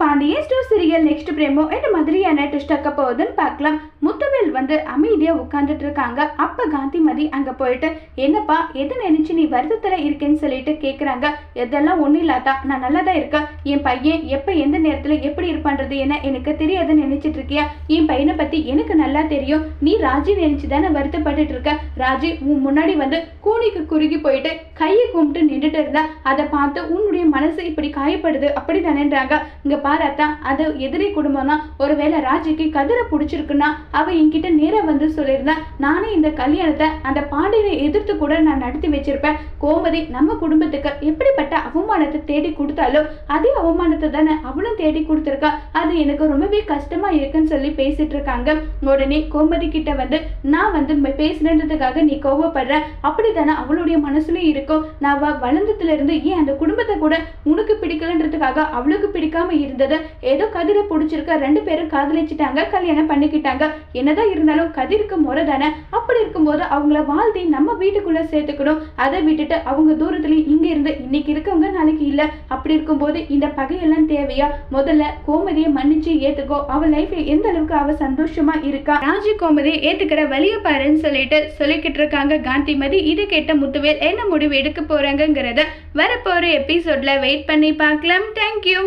Pandian store serial next promo என்ன மாதிரியான twist ஆக்க போகுதுன்னு பார்க்கலாம். முத்துவேல் வந்து அமைதியாக உட்காந்துட்டு இருக்காங்க. அப்போ காந்திமதி அங்கே போயிட்டு என்னப்பா எது நினைச்சு நீ வருத்தத்தில் இருக்கேன்னு சொல்லிட்டு கேட்குறாங்க எதெல்லாம் ஒன்றும் இல்லாதா? நான் நல்லா தான் இருக்கேன். என் பையன் எப்போ எந்த நேரத்தில் எப்படி இருப்பான்றது என்ன எனக்கு தெரியாதுன்னு நினைச்சிட்டு இருக்கியா? என் பையனை பற்றி எனக்கு நல்லா தெரியும். நீ ராஜி நினைச்சு தானே வருத்தப்பட்டுட்டு இருக்க? ராஜி உன் முன்னாடி வந்து கூனிக்கு குறுகி போயிட்டு கையை கும்பிட்டு நின்றுட்டு இருந்தா அதை பார்த்து உன்னுடைய மனசு இப்படி காயப்படுது. அப்படி தானேன்றாங்க இங்கே பாராத்தா அது எதிரி குடும்பம்னா ஒருவேளை ராஜிக்கு கதிரை பிடிச்சிருக்குன்னா அவ என்கிட்ட நேராக வந்து சொல்லியிருந்தா நானே இந்த கல்யாணத்தை அந்த பாண்டியனை எதிர்த்து கூட நான் நடத்தி வச்சிருப்பேன். கோமதி நம்ம குடும்பத்துக்கு எப்படிப்பட்ட அவமானத்தை தேடி கொடுத்தாலும் அதே அவமானத்தை தானே அவளும் தேடி கொடுத்துருக்கா. அது எனக்கு ரொம்பவே கஷ்டமா இருக்குன்னு சொல்லி பேசிட்டு இருக்காங்க. உடனே கோமதி கிட்ட வந்து நான் வந்து பேசினதுக்காக நீ கோவப்படுற. அப்படித்தானே அவளுடைய மனசுலயும் இருக்கும் நான் வளர்ந்ததுல இருந்து ஏன் அந்த குடும்பத்தை கூட உனக்கு பிடிக்கலன்றதுக்காக அவளுக்கு பிடிக்காம இருந்தது. ஏதோ கதிரை பிடிச்சிருக்க ரெண்டு பேரும் காதலிச்சிட்டாங்க கல்யாணம் பண்ணிக்கிட்டாங்க. என்னதான் இருந்தாலும் கதிருக்கு முறை தானே. அப்படி இருக்கும்போது அவங்கள வாழ்த்தி நம்ம வீட்டுக்குள்ள சேர்த்துக்கணும். அதை விட்டுட்டு அவங்க தூரத்துல இங்க இருந்து இன்னைக்கு இருக்கவங்க நாளைக்கு இல்ல. அப்படி இருக்கும்போது இந்த பகையெல்லாம் தேவையா? முதல்ல கோமதியை மன்னிச்சு ஏத்துக்கோ. அவ லைஃப்ல எந்த அளவுக்கு அவ சந்தோஷமா இருக்கா? ராஜி கோமதியை ஏத்துக்கிற வழிய பாருன்னு சொல்லிட்டு சொல்லிக்கிட்டு இருக்காங்க காந்திமதி. இது கேட்ட முத்துவேல் என்ன முடிவு எடுக்க போறாங்கிறத வரப்போற எபிசோட்ல வெயிட் பண்ணி பார்க்கலாம். தேங்க்யூ